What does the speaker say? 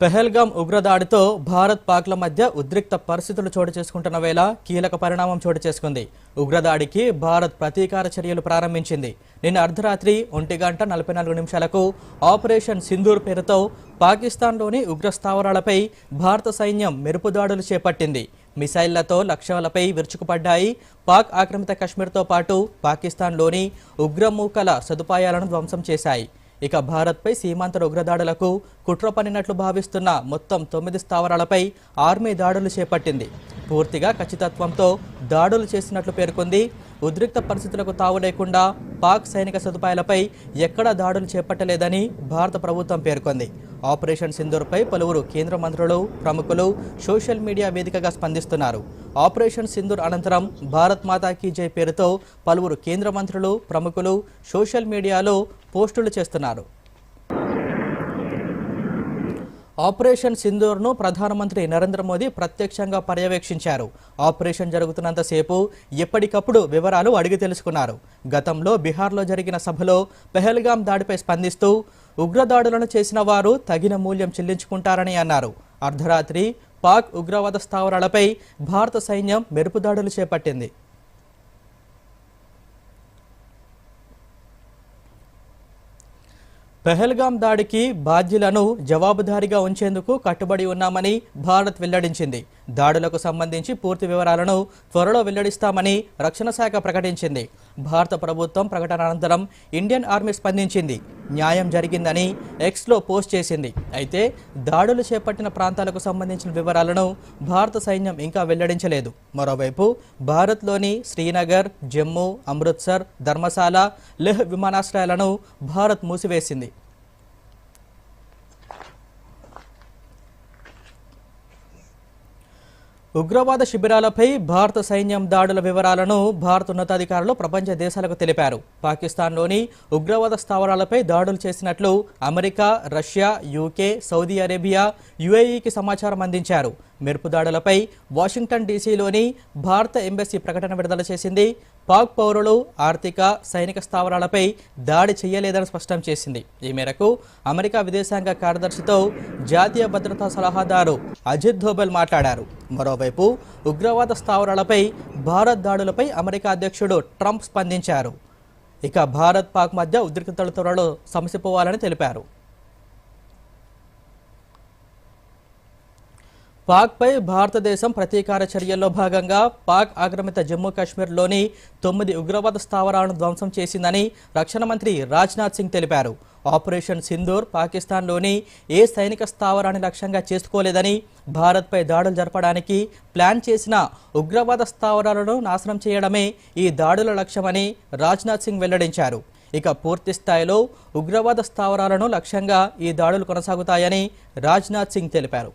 పెహల్గాం ఉగ్రదాడితో భారత్ పాక్ల మధ్య ఉద్రిక్త పరిస్థితులు చోటు చేసుకుంటున్న వేళ కీలక పరిణామం చోటు చేసుకుంది. ఉగ్రదాడికి భారత్ ప్రతీకార చర్యలు ప్రారంభించింది. నిన్న అర్ధరాత్రి ఒంటి గంట నలభై నాలుగు నిమిషాలకు ఆపరేషన్ సింధూర్ పేరుతో పాకిస్తాన్లోని ఉగ్ర స్థావరాలపై భారత సైన్యం మెరుపు దాడులు చేపట్టింది. మిసైళ్ళతో లక్ష్యాలపై విరుచుకుపడ్డాయి పాక్ ఆక్రమిత కశ్మీర్తో పాటు పాకిస్తాన్లోని ఉగ్రమూకల సదుపాయాలను ధ్వంసం చేశాయి. ఇక భారత్పై సీమాంతర ఉగ్రదాడులకు కుట్ర పనినట్లు భావిస్తున్న మొత్తం తొమ్మిది స్థావరాలపై ఆర్మీ దాడులు చేపట్టింది. పూర్తిగా ఖచ్చితత్వంతో దాడులు చేసినట్లు పేర్కొంది ఉద్రిక్త పరిస్థితులకు తావు లేకుండా పాక్ సైనిక సదుపాయాలపై ఎక్కడా దాడులు చేపట్టలేదని భారత ప్రభుత్వం పేర్కొంది. ఆపరేషన్ సింధూర్పై పలువురు కేంద్ర మంత్రులు ప్రముఖులు సోషల్ మీడియా వేదికగా స్పందిస్తున్నారు. ఆపరేషన్ సింధూర్ అనంతరం భారత్ మాతా కీ జై పేరుతో పలువురు కేంద్ర మంత్రులు ప్రముఖులు సోషల్ మీడియాలో పోస్టులు చేస్తున్నారు. ఆపరేషన్ సింధూర్ను ప్రధానమంత్రి నరేంద్ర మోదీ ప్రత్యక్షంగా పర్యవేక్షించారు. ఆపరేషన్ జరుగుతున్నంతసేపు ఎప్పటికప్పుడు వివరాలు అడిగి తెలుసుకున్నారు. గతంలో బీహార్లో జరిగిన సభలో పెహల్గాం దాడిపై స్పందిస్తూ ఉగ్రదాడులను చేసిన వారు తగిన మూల్యం చెల్లించుకుంటారని అన్నారు. అర్ధరాత్రి పాక్ ఉగ్రవాద స్థావరాలపై భారత సైన్యం మెరుపుదాడులు చేపట్టింది. పెహల్గాం దాడికి బాధ్యులను జవాబుదారీగా ఉంచేందుకు కట్టుబడి ఉన్నామని భారత్ వెల్లడించింది. దాడులకు సంబంధించి పూర్తి వివరాలను త్వరలో వెల్లడిస్తామని రక్షణ శాఖ ప్రకటించింది. భారత ప్రభుత్వం ప్రకటన అనంతరం ఇండియన్ ఆర్మీ స్పందించింది. న్యాయం జరిగిందని ఎక్స్లో పోస్ట్ చేసింది. అయితే దాడులు చేపట్టిన ప్రాంతాలకు సంబంధించిన వివరాలను భారత సైన్యం ఇంకా వెల్లడించలేదు. మరోవైపు భారత్లోని శ్రీనగర్ జమ్మూ అమృత్సర్ ధర్మశాల లెహ్ విమానాశ్రయాలను భారత్ మూసివేసింది. ఉగ్రవాద శిబిరాలపై భారత సైన్యం దాడుల వివరాలను భారత ఉన్నతాధికారులు ప్రపంచ దేశాలకు తెలిపారు. పాకిస్తాన్లోని ఉగ్రవాద స్థావరాలపై దాడులు చేసినట్లు America Russia UK Saudi Arabia యుఏఈకి సమాచారం అందించారు. మెరుపు దాడులపై వాషింగ్టన్ డీసీలోని భారత ఎంబసీ ప్రకటన విడుదల చేసింది. పాక్ పౌరులు ఆర్థిక సైనిక స్థావరాలపై దాడి చేయలేదని స్పష్టం చేసింది. ఈ మేరకు అమెరికా విదేశాంగ కార్యదర్శితో జాతీయ భద్రతా సలహాదారు అజిత్ ధోబెల్ మాట్లాడారు. మరోవైపు ఉగ్రవాద స్థావరాలపై భారత్ దాడులపై అమెరికా అధ్యక్షుడు ట్రంప్ స్పందించారు. ఇక భారత్ పాక్ మధ్య ఉద్రిక్తతల త్వరలో సమసిపోవాలని తెలిపారు. పాక్పై భారతదేశం ప్రతీకార చర్యల్లో భాగంగా పాక్ ఆక్రమిత జమ్మూ కాశ్మీర్లోని తొమ్మిది ఉగ్రవాద స్థావరాలను ధ్వంసం చేసిందని రక్షణ మంత్రి రాజ్నాథ్ సింగ్ తెలిపారు. ఆపరేషన్ సింధూర్ పాకిస్తాన్లోని ఏ సైనిక స్థావరాన్ని లక్ష్యంగా చేసుకోలేదని భారత్పై దాడులు జరపడానికి ప్లాన్ చేసిన ఉగ్రవాద స్థావరాలను నాశనం చేయడమే ఈ దాడుల లక్ష్యమని రాజ్నాథ్ సింగ్ వెల్లడించారు. ఇక పూర్తి స్థాయిలో ఉగ్రవాద స్థావరాలను లక్ష్యంగా ఈ దాడులు కొనసాగుతాయని రాజ్నాథ్ సింగ్ తెలిపారు.